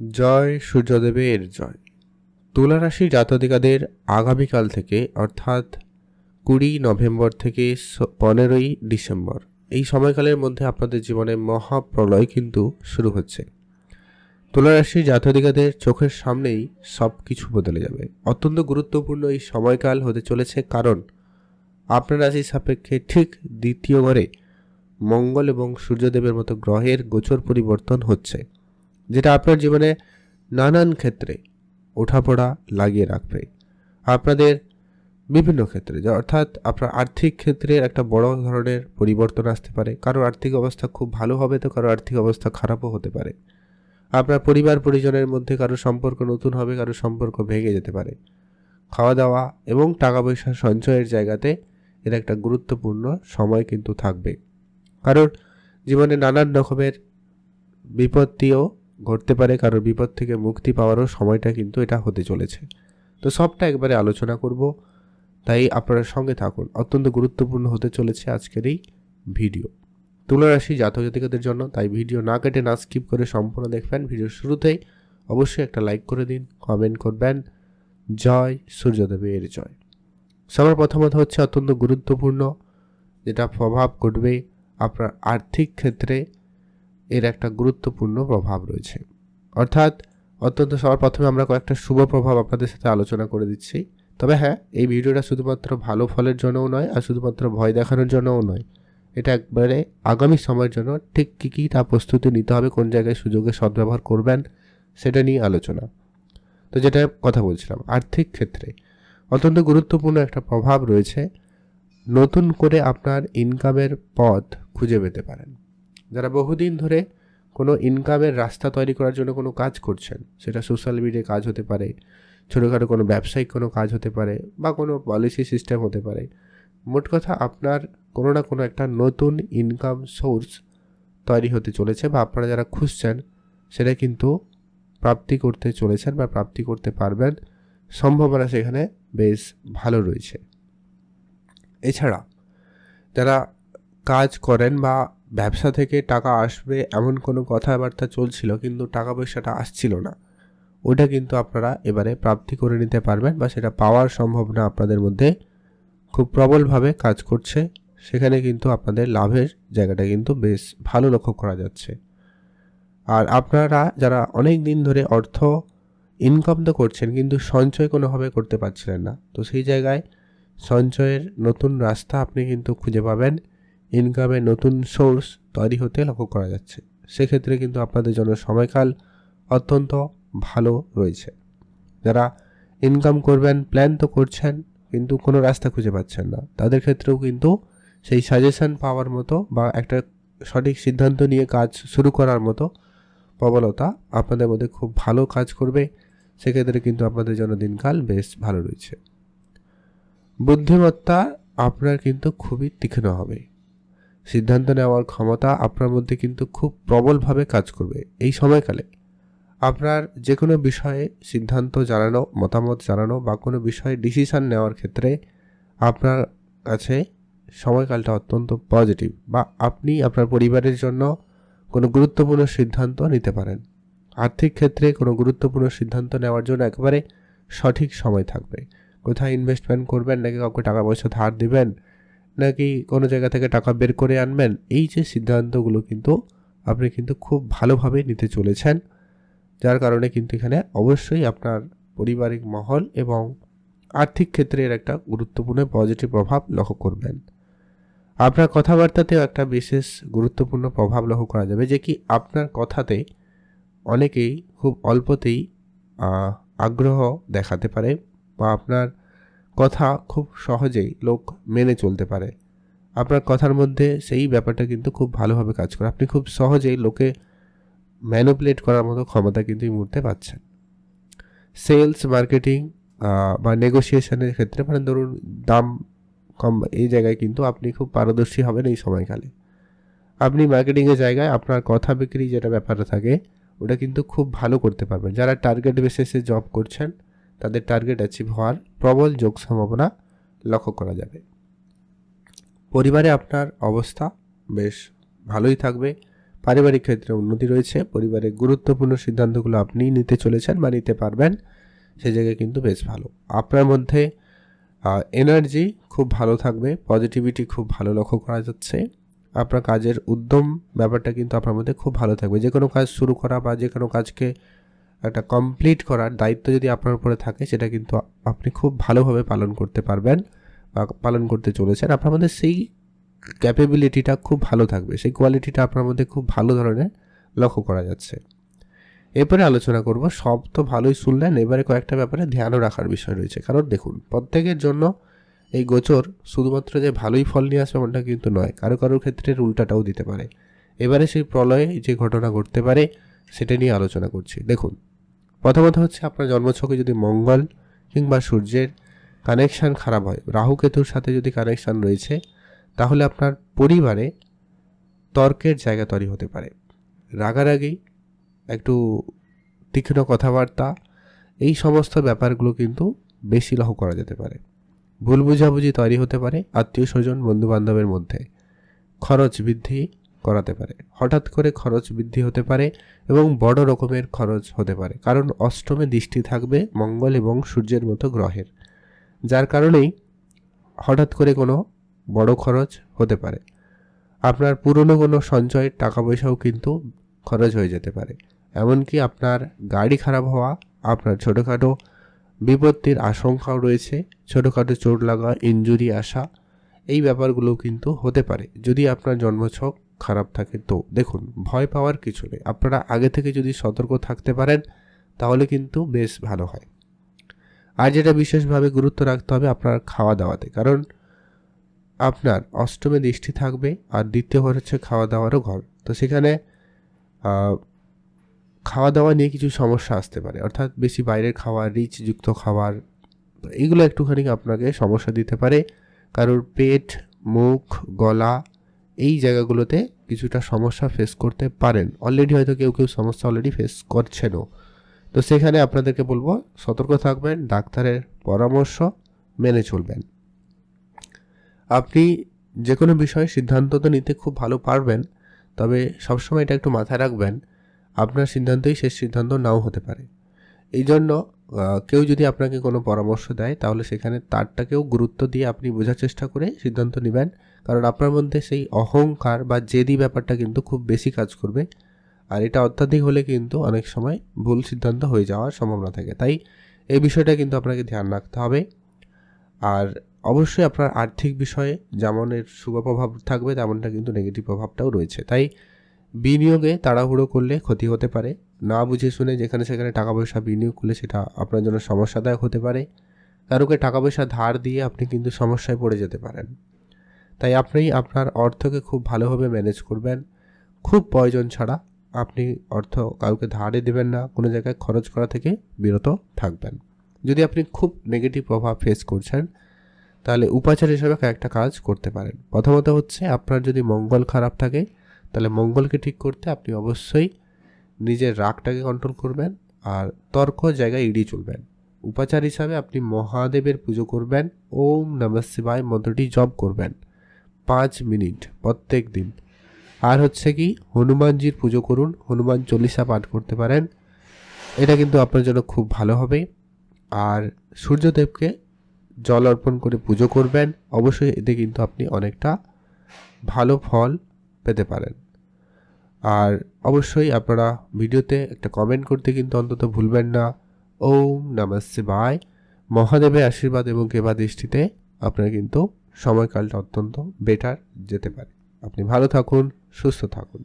জয় সূর্যদেবের জয়। তুলা রাশি জাতদিকাদের আগামীকাল থেকে, অর্থাৎ কুড়ি নভেম্বর থেকে পনেরোই ডিসেম্বর। এই সময়কালের মধ্যে আপনাদের জীবনে মহাপ্রলয় কিন্তু শুরু হচ্ছে। তুলা রাশি জাতদিকাদের চোখের সামনেই সব কিছু বদলে যাবে। অত্যন্ত গুরুত্বপূর্ণ এই সময়কাল হতে চলেছে কারণ আপনার রাশির সাপেক্ষে ঠিক দ্বিতীয় ঘরে মঙ্গল এবং সূর্যদেবের মতো গ্রহের গোচর পরিবর্তন হচ্ছে। যেটা আপনার জীবনে নানান ক্ষেত্রে ওঠাপড়া লাগিয়ে রাখবে। আপনাদের বিভিন্ন ক্ষেত্রে অর্থাৎ আপনার আর্থিক ক্ষেত্রে একটা বড় ধরনের পরিবর্তন আসতে পারে। কারও আর্থিক অবস্থা খুব ভালো হবে তো কারও আর্থিক অবস্থা খারাপও হতে পারে। আপনার পরিবার পরিজনের মধ্যে কারও সম্পর্ক নতুন হবে, কারও সম্পর্ক ভেঙে যেতে পারে। খাওয়া দাওয়া এবং টাকা পয়সা সঞ্চয়ের জায়গাতে এর একটা গুরুত্বপূর্ণ সময় কিন্তু থাকবে। কারণ জীবনে নানান রকমের বিপত্তিও ঘটতে পারে, কারোর বিপদ থেকে মুক্তি পাওয়ারও সময়টা কিন্তু এটা হতে চলেছে। তো সবটা একবারে আলোচনা করব, তাই আপনারা সঙ্গে থাকুন। অত্যন্ত গুরুত্বপূর্ণ হতে চলেছে আজকের এই ভিডিও। তুলা রাশি জাতক জাতিকাদের জন্য, তাই ভিডিও না কেটে, না স্কিপ করে সম্পূর্ণ দেখবেন। ভিডিওর শুরুতেই অবশ্যই একটা লাইক করে দিন কমেন্ট করবেন। জয় সূর্যদেবের জয়। সবার প্রথমত হচ্ছে অত্যন্ত গুরুত্বপূর্ণ, যেটা প্রভাব ঘটবে আপনার আর্থিক ক্ষেত্রে এর একটা গুরুত্বপূর্ণ প্রভাব রয়েছে। অর্থাৎ অত্যন্ত সবার প্রথমে আমরা কয়েকটা শুভ প্রভাব আপনাদের সাথে আলোচনা করে দিচ্ছি। তবে হ্যাঁ এই ভিডিওটা শুধুমাত্র ভালো ফলের জন্যও নয়, আর শুধুমাত্র ভয় দেখানোর জন্যও নয়। এটা একবারে আগামী সময়ের জন্য ঠিক কী কী তা প্রস্তুতি নিতে হবে, কোন জায়গায় সুযোগে সদ্ব্যবহার করবেন, সেটা নিয়ে আলোচনা। তো যেটা কথা বলছিলাম, আর্থিক ক্ষেত্রে অত্যন্ত গুরুত্বপূর্ণ একটা প্রভাব রয়েছে। নতুন করে আপনার ইনকামের পথ খুঁজে পেতে পারেন। যারা বহুদিন ধরে কোনো ইনকামের রাস্তা তৈরি করার জন্য কোনো কাজ করছেন, সেটা সোশ্যাল মিডিয়ায় কাজ হতে পারে, ছোটোখাটো কোনো ব্যবসায়িক কোনো কাজ হতে পারে বা কোনো পলিসি সিস্টেম হতে পারে, মোট কথা আপনার কোনো না কোনো একটা নতুন ইনকাম সোর্স তৈরি হতে চলেছে বা আপনারা যারা খুঁজছেন, সেটা কিন্তু প্রাপ্তি করতে চলেছেন বা প্রাপ্তি করতে পারবেন, সম্ভাবনা সেখানে বেশ ভালো রয়েছে। এছাড়া যারা কাজ করেন বা ব্যবসা থেকে টাকা আসবে এমন কোনো কথাবার্তা চলছিল, কিন্তু টাকা পয়সাটা আসছিল না। ওটা কিন্তু আপনারা এবারে প্রাপ্তি করে নিতে পারবেন বা সেটা পাওয়ার সম্ভাবনা আপনাদের মধ্যে খুব প্রবলভাবে কাজ করছে। সেখানে কিন্তু আপনাদের লাভের জায়গাটা কিন্তু বেশ ভালো লক্ষ্য করা যাচ্ছে। আর আপনারা যারা অনেক দিন ধরে অর্থ ইনকাম তো করছেন, কিন্তু সঞ্চয় কোনোভাবে করতে পারছিলেন না, তো সেই জায়গায় সঞ্চয়ের নতুন রাস্তা আপনি কিন্তু খুঁজে পাবেন। ইনকামের নতুন সোর্স তৈরি হতে লক্ষ্য করা যাচ্ছে। সেক্ষেত্রে কিন্তু আপনাদের জন্য সময়কাল অত্যন্ত ভালো রয়েছে। যারা ইনকাম করবেন প্ল্যান তো করছেন, কিন্তু কোনো রাস্তা খুঁজে পাচ্ছেন না। তাদের ক্ষেত্রেও কিন্তু সেই সাজেশন পাওয়ার মতো বা একটা সঠিক সিদ্ধান্ত নিয়ে কাজ শুরু করার মতো প্রবলতা আপনাদের মধ্যে খুব ভালো কাজ করবে। সেক্ষেত্রে কিন্তু আপনাদের জন্য দিনকাল বেশ ভালো রয়েছে। বুদ্ধিমত্তা আপনার কিন্তু খুবই তীক্ষ্ণ হবে। সিদ্ধান্ত নেওয়ার ক্ষমতা আপনার মধ্যে কিন্তু খুব প্রবলভাবে কাজ করবে এই সময়কালে। আপনার যে কোনো বিষয়ে সিদ্ধান্ত জানানো, মতামত জানানো বা কোনো বিষয়ে ডিসিশান নেওয়ার ক্ষেত্রে আপনার কাছে সময়কালটা অত্যন্ত পজিটিভ বা আপনি আপনার পরিবারের জন্য কোনো গুরুত্বপূর্ণ সিদ্ধান্ত নিতে পারেন। আর্থিক ক্ষেত্রে কোনো গুরুত্বপূর্ণ সিদ্ধান্ত নেওয়ার জন্য একেবারে সঠিক সময় থাকবে। কোথায় ইনভেস্টমেন্ট করবেন, নাকি কাউকে টাকা পয়সা ধার দিবেন নাকি কোনো জায়গা থেকে টাকা বের করে আনবেন? এই যে সিদ্ধান্তগুলো কিন্তু আপনি কিন্তু খুব ভালোভাবে নিতে চলেছেন। যার কারণে কিন্তু এখানে অবশ্যই আপনার পারিবারিক মহল এবং আর্থিক ক্ষেত্রে এর একটা গুরুত্বপূর্ণ পজিটিভ প্রভাব লক্ষ্য করবেন। আপনার কথাবার্তাতেও একটা বিশেষ গুরুত্বপূর্ণ প্রভাব লক্ষ্য করা যাবে যে কি আপনার কথাতে অনেকেই খুব অল্পতেই আগ্রহ দেখাতে পারে বা আপনার কথা খুব সহজেই লোক মেনে চলতে পারে। আপনার কথার মধ্যে সেই ব্যাপারটা কিন্তু খুব ভালোভাবে কাজ করে। আপনি খুব সহজেই লোকে ম্যানুপুলেট করার মতো ক্ষমতা কিন্তু এই মুহূর্তে পাচ্ছেন। সেলস মার্কেটিং বা নেগোসিয়েশনের ক্ষেত্রে মানে ধরুন দাম কম, এই জায়গায় কিন্তু আপনি খুব পারদর্শী হবেন এই সময়কালে। আপনি মার্কেটিংয়ের জায়গায় আপনার কথা বিক্রি যেটা ব্যাপারটা থাকে, ওটা কিন্তু খুব ভালো করতে পারবেন। যারা টার্গেট বেসিসে জব করছেন তাদের টার্গেট অ্যাচিভ হওয়ার প্রবল যোগ সম্ভাবনা লক্ষ্য করা যাবে। পরিবারে আপনার অবস্থা বেশ ভালোই থাকবে। পারিবারিক ক্ষেত্রে উন্নতি রয়েছে। পরিবারের গুরুত্বপূর্ণ সিদ্ধান্তগুলো আপনিই নিতে চলেছেন বা নিতে পারবেন। সে জায়গায় কিন্তু বেশ ভালো। আপনার মধ্যে এনার্জি খুব ভালো থাকবে। পজিটিভিটি খুব ভালো লক্ষ্য করা যাচ্ছে। আপনার কাজের উদ্যম ব্যাপারটা কিন্তু আপনার মধ্যে খুব ভালো থাকবে। যে কোনো কাজ শুরু করা বা যে কোনো কাজকে একটা কমপ্লিট করার দায়িত্ব যদি আপনার উপরে থাকে, সেটা কিন্তু আপনি খুব ভালোভাবে পালন করতে পারবেন বা পালন করতে চলেছেন। আপনার মধ্যে সেই ক্যাপেবিলিটিটা খুব ভালো থাকবে। সেই কোয়ালিটিটা আপনার মধ্যে খুব ভালো ধরনের লক্ষ্য করা যাচ্ছে। এরপরে আলোচনা করব, সব তো ভালোই শুনলেন। এবারে কয়েকটা ব্যাপারে ধ্যানও রাখার বিষয় রয়েছে। কারণ দেখুন, প্রত্যেকের জন্য এই গোচর শুধুমাত্র যে ভালোই ফল নিয়ে আসবে এমনটা কিন্তু নয়। কারও কারোর ক্ষেত্রে উল্টাটাও দিতে পারে। এবারে সেই প্রলয়ে যে ঘটনা ঘটতে পারে, সেটা নিয়ে আলোচনা করছি। দেখুন প্রথমত হচ্ছে আপনার জন্মছকে যদি মঙ্গল কিংবা সূর্যের কানেকশান খারাপ হয়, রাহু কেতুর সাথে যদি কানেকশান রয়েছে, তাহলে আপনার পরিবারে তর্কের জায়গা তৈরি হতে পারে। রাগারাগি, একটু তীক্ষ্ণ কথাবার্তা, এই সমস্ত ব্যাপারগুলো কিন্তু বেশি লহ করা যেতে পারে। ভুল বুঝাবুঝি তৈরি হতে পারে আত্মীয় স্বজন, বন্ধুবান্ধবের মধ্যে। খরচ বৃদ্ধি করাতে পারে। হঠাৎ করে খরচ বৃদ্ধি হতে পারে এবং বড় রকমের খরচ হতে পারে। কারণ অষ্টমে দৃষ্টি থাকবে মঙ্গল এবং সূর্যের মতো গ্রহের। যার কারণেই হঠাৎ করে কোনো বড় খরচ হতে পারে। আপনার পুরনো কোনো সঞ্চয়ের টাকা পয়সাও কিন্তু খরচ হয়ে যেতে পারে। এমনকি আপনার গাড়ি খারাপ হওয়া, আপনার ছোটোখাটো বিপত্তির আশঙ্কাও রয়েছে, ছোটোখাটো চোট লাগা ইঞ্জুরি আসা, এই ব্যাপারগুলো কিন্তু হতে পারে। যদি আপনার জন্মছক খারাপ থাকে তো? দেখুন, ভয় পাওয়ার কিছু নেই। আপনারা আগে থেকে যদি সতর্ক থাকতে পারেন, তাহলে কিন্তু বেশ ভালো হয়। আর যেটা বিশেষভাবে গুরুত্ব রাখতে হবে, আপনার খাওয়া দাওয়াতে কারণ আপনার অষ্টমে দৃষ্টি থাকবে আর দ্বিতীয় ঘর হচ্ছে খাওয়া দাওয়ারও ঘর। তো সেখানে খাওয়া দাওয়া নিয়ে কিছু সমস্যা আসতে পারে। অর্থাৎ বেশি বাইরের খাবার রিচযুক্ত খাবার এগুলো একটুখানি আপনাকে সমস্যা দিতে পারে। কারোর পেট, মুখ, গলা এই জায়গাগুলোতে কিছুটা সমস্যা ফেস করতে পারেন। অলরেডি হয়তো কেউ কেউ সমস্যা অলরেডি ফেস করছেনও। তো সেখানে আপনাদেরকে বলব, সতর্ক থাকবেন, ডাক্তারের পরামর্শ মেনে চলবেন। আপনি যে কোনো বিষয়ে সিদ্ধান্ত তো নিতে খুব ভালো পারবেন, তবে সবসময় এটা একটু মাথায় রাখবেন, আপনার সিদ্ধান্তই শেষ সিদ্ধান্ত নাও হতে পারে। এই জন্য কেউ যদি আপনাকে কোনো পরামর্শ দেয়, তাহলে সেখানে তারটাকেও গুরুত্ব দিয়ে আপনি বোঝার চেষ্টা করে সিদ্ধান্ত নেবেন। কারণ আপনার মধ্যে সেই অহংকার বা জেদি ব্যাপারটা কিন্তু খুব বেশি কাজ করবে। আর এটা অত্যাধিক হলে কিন্তু অনেক সময় ভুল সিদ্ধান্ত হয়ে যাওয়ার সম্ভাবনা থাকে। তাই এই বিষয়টা কিন্তু আপনাকে ধ্যান রাখতে হবে। আর অবশ্যই আপনার আর্থিক বিষয়ে যেমন এর শুভ প্রভাব থাকবে, তেমনটা কিন্তু নেগেটিভ প্রভাবটাও রয়েছে। তাই বিনিয়োগে তাড়াহুড়ো করলে ক্ষতি হতে পারে। না বুঝে শুনে যেখানে সেখানে টাকা পয়সা বিনিয়োগ করলে সেটা আপনার জন্য সমস্যাদায়ক হতে পারে। কারোকে টাকা পয়সা ধার দিয়ে আপনি কিন্তু সমস্যায় পড়ে যেতে পারেন। তাই আপনি আপনার অর্থকে খুব ভালোভাবে ম্যানেজ করবেন। খুব প্রয়োজন ছাড়া আপনি অর্থ কাউকে ধারে দেবেন না, কোনো জায়গায় খরচ করা থেকে বিরত থাকবেন। যদি আপনি খুব নেগেটিভ প্রভাব ফেস করছেন, তাহলে উপাচার হিসাবে কয়েকটা কাজ করতে পারেন। প্রথমত হচ্ছে আপনার যদি মঙ্গল খারাপ থাকে, তাহলে মঙ্গলকে ঠিক করতে আপনি অবশ্যই নিজের রাগটাকে কন্ট্রোল করবেন আর তর্ক জায়গায় এড়িয়ে চলবেন। উপাচার হিসাবে আপনি মহাদেবের পুজো করবেন, ওম নম শিবায় মন্ত্রটি জপ করবেন। পাঁচ মিনিট প্রত্যেক দিন। আর হচ্ছে কি, হনুমানজির পুজো করুন। হনুমান চল্লিশা পাঠ করতে পারেন। এটা কিন্তু আপনার জন্য খুব ভালো হবে। আর সূর্যদেবকে জল অর্পণ করে পুজো করবেন। অবশ্যই এতে কিন্তু আপনি অনেকটা ভালো ফল পেতে পারেন। আর অবশ্যই আপনারা ভিডিওতে একটা কমেন্ট করতে কিন্তু অন্তত ভুলবেন না। ওম নমঃ শিবায়। মহাদেবের আশীর্বাদ এবং কেবা দৃষ্টিতে আপনার কিন্তু সময়কালটা অত্যন্ত বেটার যেতে পারে। আপনি ভালো থাকুন সুস্থ থাকুন।